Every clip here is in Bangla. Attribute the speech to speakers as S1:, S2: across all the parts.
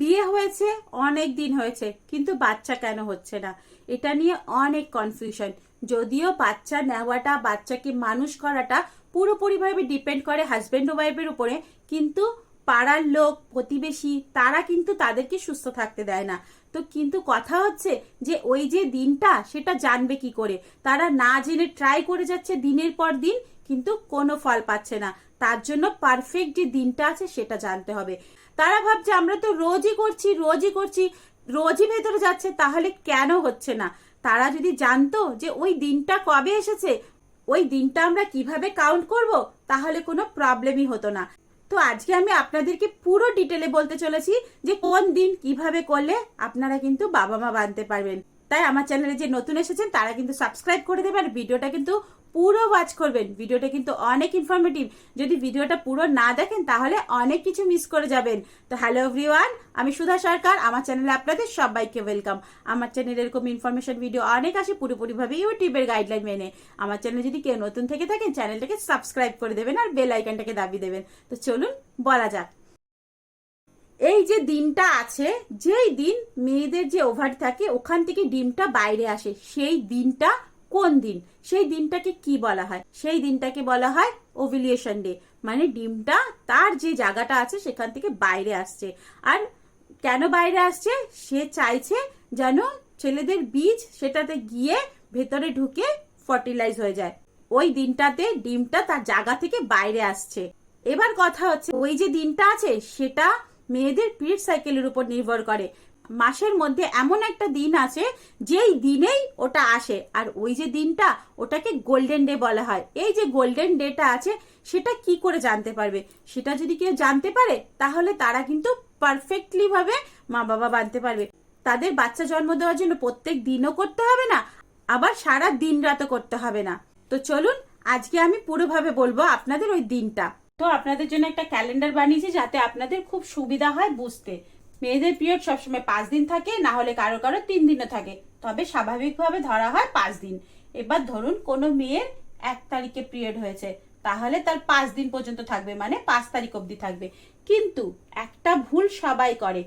S1: বিয়ে হয়েছে অনেক দিন হয়েছে কিন্তু বাচ্চা কেন হচ্ছে না এটা নিয়ে অনেক কনফিউশন যদিও বাচ্চা নেওয়াটা বাচ্চাকে মানুষ করাটা পুরোপুরিভাবে ডিপেন্ড করে হাজব্যান্ড ওয়াইফের উপরে কিন্তু পাড়ার লোক প্রতিবেশী তারা কিন্তু তাদেরকে সুস্থ থাকতে দেয় না তো কিন্তু কথা হচ্ছে যে ওই যে দিনটা সেটা জানবে কি করে তারা না জেনে ট্রাই করে যাচ্ছে দিনের পর দিন কিন্তু কোনো ফল পাচ্ছে না তার জন্য পারফেক্ট যে দিনটা আছে সেটা জানতে হবে তারা ভাবছে আমরা তো রোজই করছি রোজই করছি রোজই ভেতরে যাচ্ছে তাহলে কেন হচ্ছে না তারা যদি জানতো যে ওই দিনটা কবে এসেছে ওই দিনটা আমরা কিভাবে কাউন্ট করব তাহলে কোনো প্রবলেমই হতো না তো আজকে আমি আপনাদেরকে পুরো ডিটেলে বলতে চলেছি যে কোন দিন কিভাবে করলে আপনারা কিন্তু বাবা মা বানতে পারবেন তাই আমার চ্যানেলে যে নতুন এসেছেন তারা কিন্তু সাবস্ক্রাইব করে দেবেন আর ভিডিওটা কিন্তু পুরো ওয়াচ করবেন ভিডিওটা কিন্তু অনেক ইনফরমেটিভ যদি ভিডিওটা পুরো না দেখেন তাহলে অনেক কিছু মিস করে যাবেন তো হ্যালো এভরিওয়ান আমি সুধা সরকার আমার চ্যানেলে আপনাদের সবাইকে ওয়েলকাম আমার চ্যানেলে এরকম ইনফরমেশন ভিডিও অনেক আসে পুরোপুরিভাবে ইউটিউবের গাইডলাইন মেনে আমার চ্যানেলে যদি কেউ নতুন থেকে থাকেন চ্যানেলটাকে সাবস্ক্রাইব করে দেবেন আর বেল আইকনটাকে দাবি দেবেন তো চলুন বলা যাক এই যে দিনটা আছে যেই দিন মেয়েদের যে ওভারি থাকে ওখান থেকে ডিমটা বাইরে আসে সেই দিনটা কোন দিন সেই দিনটাকে কি বলা হয় সেই দিনটাকে বলা হয় ওভিলিয়েশন ডে মানে ডিমটা তার যে জায়গাটা আছে সেখান থেকে বাইরে আসছে আর কেন বাইরে আসছে সে চাইছে যেন ছেলেদের বীজ সেটাতে গিয়ে ভেতরে ঢুকে ফার্টিলাইজ হয়ে যায় ওই দিনটাতে ডিমটা তার জায়গা থেকে বাইরে আসছে এবার কথা হচ্ছে ওই যে দিনটা আছে সেটা মেয়েদের পিরিয়ড সাইকেলের উপর নির্ভর করে মাসের মধ্যে এমন একটা দিন আছে যেই দিনেই ওটা আসে আর ওই যে দিনটা ওটাকে গোল্ডেন ডে বলা হয় এই যে গোল্ডেন ডেটা আছে সেটা কি করে জানতে পারবে সেটা যদি কেউ জানতে পারে তাহলে তারা কিন্তু পারফেক্টলিভাবে মা বাবা বানতে পারবে তাদের বাচ্চা জন্ম দেওয়ার জন্য প্রত্যেক দিনও করতে হবে না আবার সারা দিন রাতও করতে হবে না তো চলুন আজকে আমি পুরোভাবে বলবো আপনাদের ওই দিনটা তো আপনাদের জন্য একটা ক্যালেন্ডার বানিয়েছি যাতে আপনাদের খুব সুবিধা হয় বুঝতে মেয়েদের পিরিয়ড সবসময় পাঁচ দিন থাকে না হলে কারো কারো তিন দিনও থাকে তবে স্বাভাবিকভাবে ধরা হয় পাঁচ দিন এবার ধরুন কোনো মেয়ের এক তারিখে পিরিয়ড হয়েছে তাহলে তার পাঁচ দিন পর্যন্ত থাকবে মানে পাঁচ তারিখ অবধি থাকবে কিন্তু একটা ভুল সবাই করে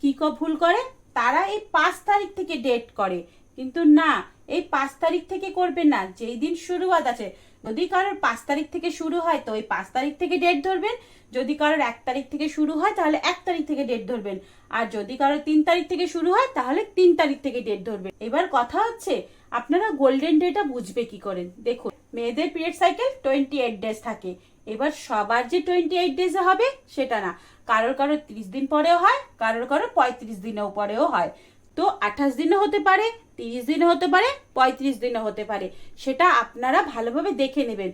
S1: কী ভুল করে তারা এই পাঁচ তারিখ থেকে ডেট করে কিন্তু না এই পাঁচ তারিখ থেকে করবেন না যেই দিন শুরুয়াত আছে যদি কারোর পাঁচ তারিখ থেকে শুরু হয় তো ওই পাঁচ তারিখ থেকে ডেট ধরবেন যদি কারোর এক তারিখ থেকে শুরু হয় তাহলে এক তারিখ থেকে ডেট ধরবেন আর যদি কারোর তিন তারিখ থেকে শুরু হয় তাহলে তিন তারিখ থেকে ডেট ধরবেন এবার কথা হচ্ছে আপনারা গোল্ডেন ডেটা বুঝবে কি করেন দেখুন মেয়েদের period cycle twenty eight days থাকে এবার সবার যে টোয়েন্টি এইট ডেজে হবে সেটা না কারোর কারোর তিরিশ দিন পরেও হয় কারোর কারোর পঁয়ত্রিশ দিনেও পরেও হয় তো আঠাশ দিনও হতে পারে তিরিশ দিনও হতে পারে পঁয়ত্রিশ দিনও হতে পারে সেটা আপনারা ভালোভাবে দেখে নেবেন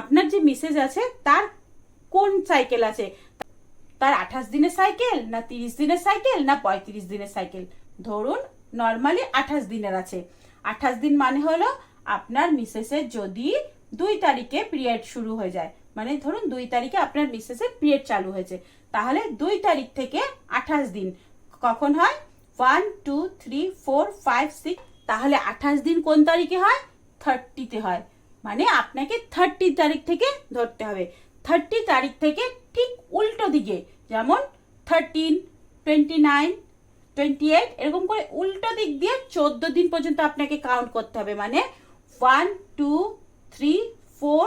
S1: আপনার যে মিসেজ আছে তার কোন সাইকেল আছে তার আঠাশ দিনের সাইকেল না তিরিশ দিনের সাইকেল না পঁয়ত্রিশ দিনের সাইকেল ধরুন নর্মালি আঠাশ দিনের আছে আঠাশ দিন মানে হলো আপনার মিসেসের যদি দুই তারিখে পিরিয়ড শুরু হয়ে যায় মানে ধরুন দুই তারিখে আপনার মিসেসের পিরিয়ড চালু হয়েছে তাহলে দুই তারিখ থেকে আঠাশ দিন কখন হয় one two three four five six তাহলে আঠাশ দিন কোন তারিখে হয় থার্টিতে হয় মানে আপনাকে থার্টি তারিখ থেকে ধরতে হবে থার্টি তারিখ থেকে ঠিক উল্টো দিকে যেমন thirteen twenty nine twenty eight এরকম করে উল্টো দিক দিয়ে চোদ্দো দিন পর্যন্ত আপনাকে কাউন্ট করতে হবে মানে one two three four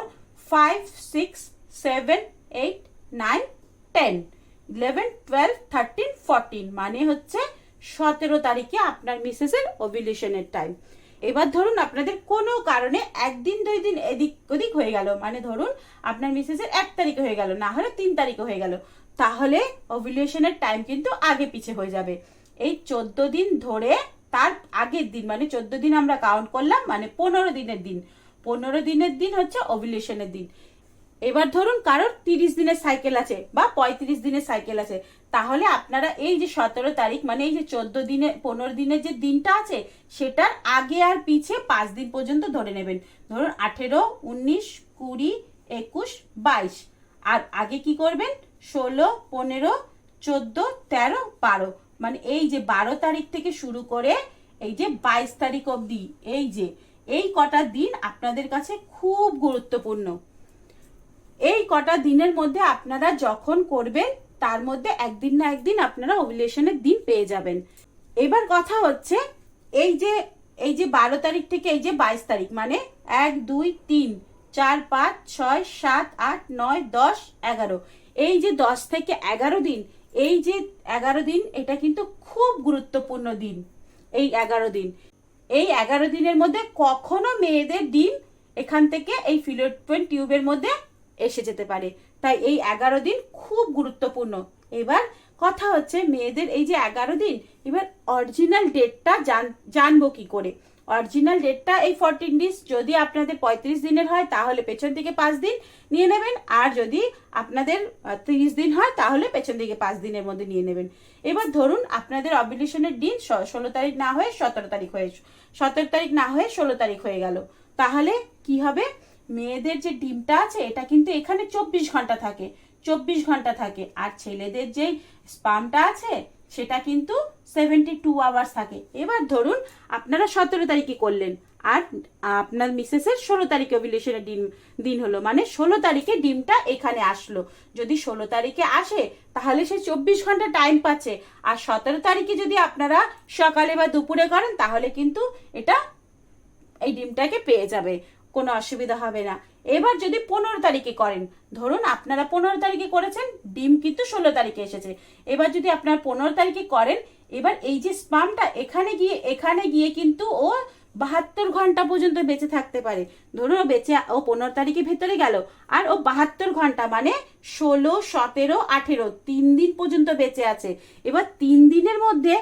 S1: five six seven eight nine ten eleven twelve thirteen fourteen মানে হচ্ছে সতেরো তারিখে আপনার মিসেসের ওভিলিউশনের টাইম এবার ধরুন আপনাদের কোনো কারণে একদিন দুই দিন এদিক ওদিক হয়ে গেল মানে ধরুন আপনার মিসেসের এক তারিখে হয়ে গেল না হলে তিন তারিখে হয়ে গেল তাহলে ওভিলিউশনের টাইম কিন্তু আগে পিছে হয়ে যাবে এই চোদ্দ দিন ধরে তার আগের দিন মানে চোদ্দ দিন আমরা কাউন্ট করলাম মানে পনেরো দিনের দিন পনেরো দিনের দিন হচ্ছে ওভিলিউশনের দিন এবার ধরুন কারোর তিরিশ দিনের সাইকেল আছে বা পঁয়ত্রিশ দিনের সাইকেল আছে তাহলে আপনারা এই যে সতেরো তারিখ মানে এই যে চোদ্দ দিনে পনেরো দিনের যে দিনটা আছে সেটার আগে আর পিছে পাঁচ দিন পর্যন্ত ধরে নেবেন ধরুন আঠেরো উনিশ কুড়ি একুশ বাইশ আর আগে কি করবেন ষোলো পনেরো চোদ্দ তেরো বারো মানে এই যে বারো তারিখ থেকে শুরু করে এই যে বাইশ তারিখ অবধি এই যে এই কটা দিন আপনাদের কাছে খুব গুরুত্বপূর্ণ এই কটা দিনের মধ্যে আপনারা যখন করবেন তার মধ্যে একদিন না একদিন আপনারা ওভুলেশনের দিন পেয়ে যাবেন এবার কথা হচ্ছে এই যে এই যে বারো তারিখ থেকে এই যে বাইশ তারিখ মানে এক দুই তিন চার পাঁচ ছয় সাত আট নয় দশ এগারো এই যে দশ থেকে এগারো দিন এই যে এগারো দিন এটা কিন্তু খুব গুরুত্বপূর্ণ দিন এই এগারো দিন এই এগারো দিনের মধ্যে কখনো মেয়েদের ডিম এখান থেকে এই ফিলোটপেন টিউবের মধ্যে এসে যেতে পারে তাই এই এগারো দিন খুব গুরুত্বপূর্ণ এবার কথা হচ্ছে মেয়েদের এই যে এগারো দিন এবার অরিজিনাল ডেটটা জান জানবো কি করে অরিজিনাল ডেটটা এই ফর্টিন ডেজ যদি আপনাদের পঁয়ত্রিশ দিনের হয় তাহলে পেছন দিকে পাঁচ দিন নিয়ে নেবেন আর যদি আপনাদের ত্রিশ দিন হয় তাহলে পেছন দিকে পাঁচ দিনের মধ্যে নিয়ে নেবেন এবার ধরুন আপনাদের অবিলেশনের দিন ষোলো তারিখ না হয়ে সতেরো তারিখ হয়ে সতেরো তারিখ না হয়ে ষোলো তারিখ হয়ে গেল তাহলে কি হবে মেয়েদের যে ডিমটা আছে এটা কিন্তু এখানে চব্বিশ ঘন্টা থাকে চব্বিশ ঘন্টা থাকে আর ছেলেদের যেই স্পামটা আছে সেটা কিন্তু সেভেন্টি টু আওয়ার্স থাকে এবার ধরুন আপনারা সতেরো তারিখে করলেন আর আপনার মিসেসের ষোলো তারিখে অভিলেশনের ডিম দিন হলো মানে ষোলো তারিখে ডিমটা এখানে আসলো যদি ষোলো তারিখে আসে তাহলে সে চব্বিশ ঘন্টা টাইম পাচ্ছে আর সতেরো তারিখে যদি আপনারা সকালে বা দুপুরে করেন তাহলে কিন্তু এটা এই ডিমটাকে পেয়ে যাবে কোনো অসুবিধা হবে না এবার যদি পনেরো তারিখে করেন ধরুন আপনারা পনেরো তারিখে করেছেন ডিম কিন্তু ষোলো তারিখে এসেছে এবার যদি আপনার পনেরো তারিখে করেন এবার এই যে স্পামটা এখানে গিয়ে এখানে গিয়ে কিন্তু ও বাহাত্তর ঘন্টা পর্যন্ত বেঁচে থাকতে পারে ধরুন ও বেঁচে ও পনেরো তারিখে ভেতরে গেল আর ও বাহাত্তর ঘন্টা মানে ষোলো সতেরো আঠেরো তিন দিন পর্যন্ত বেঁচে আছে এবার তিন দিনের মধ্যে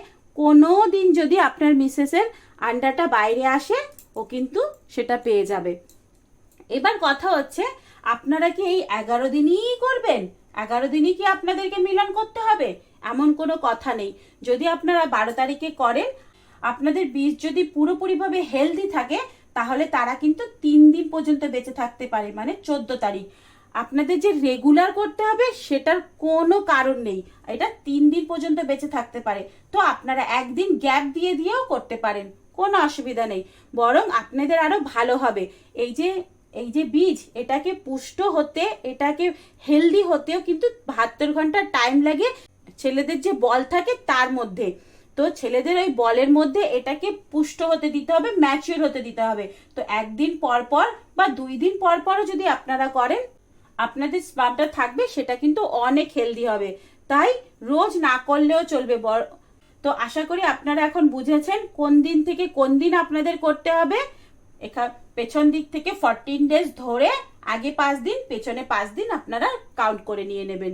S1: কোনো দিন যদি আপনার মিসেসের আন্ডাটা বাইরে আসে ও কিন্তু সেটা পেয়ে যাবে এবার কথা হচ্ছে আপনারা কি এই এগারো দিনই করবেন এগারো দিনই কি আপনাদেরকে মিলন করতে হবে এমন কোনো কথা নেই যদি আপনারা বারো তারিখে করেন আপনাদের বীজ যদি পুরোপুরিভাবে হেলদি থাকে তাহলে তারা কিন্তু তিন দিন পর্যন্ত বেঁচে থাকতে পারে মানে চোদ্দ তারিখ আপনাদের যে রেগুলার করতে হবে সেটার কোনো কারণ নেই এটা তিন দিন পর্যন্ত বেঁচে থাকতে পারে তো আপনারা একদিন গ্যাপ দিয়ে দিয়েও করতে পারেন কোনো অসুবিধা নেই বরং আপনাদের আরও ভালো হবে এই যে এই যে বীজ এটাকে পুষ্ট হতে এটাকে হেলদি হতেও কিন্তু বাহাত্তর ঘন্টা টাইম লাগে ছেলেদের যে বল থাকে তার মধ্যে তো ছেলেদের ওই বলের মধ্যে এটাকে পুষ্ট হতে দিতে হবে ম্যাচিওর হতে দিতে হবে তো একদিন পর পর বা দুই দিন পর পরও যদি আপনারা করেন আপনাদের স্পামটা থাকবে সেটা কিন্তু অনেক হেলদি হবে তাই রোজ না করলেও চলবে তো আশা করি আপনারা এখন বুঝেছেন কোন দিন থেকে কোন দিন আপনাদের করতে হবে এখান পেছন দিক থেকে ফরটিন ডেজ ধরে আগে পাঁচ দিন পেছনে পাঁচ দিন আপনারা কাউন্ট করে নিয়ে নেবেন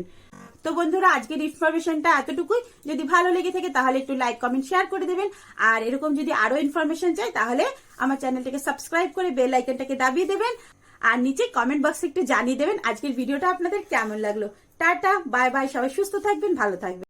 S1: তো বন্ধুরা আজকের ইনফরমেশনটা এতটুকুই যদি ভালো লেগে থাকে তাহলে একটু লাইক কমেন্ট শেয়ার করে দেবেন আর এরকম যদি আরো ইনফরমেশন চাই তাহলে আমার চ্যানেলটাকে সাবস্ক্রাইব করে বেল আইকনটাকে দাবিয়ে দেবেন আর নিচে কমেন্ট বক্সে একটু জানিয়ে দেবেন আজকের ভিডিওটা আপনাদের কেমন লাগলো টাটা বাই বাই সবাই সুস্থ থাকবেন ভালো থাকবেন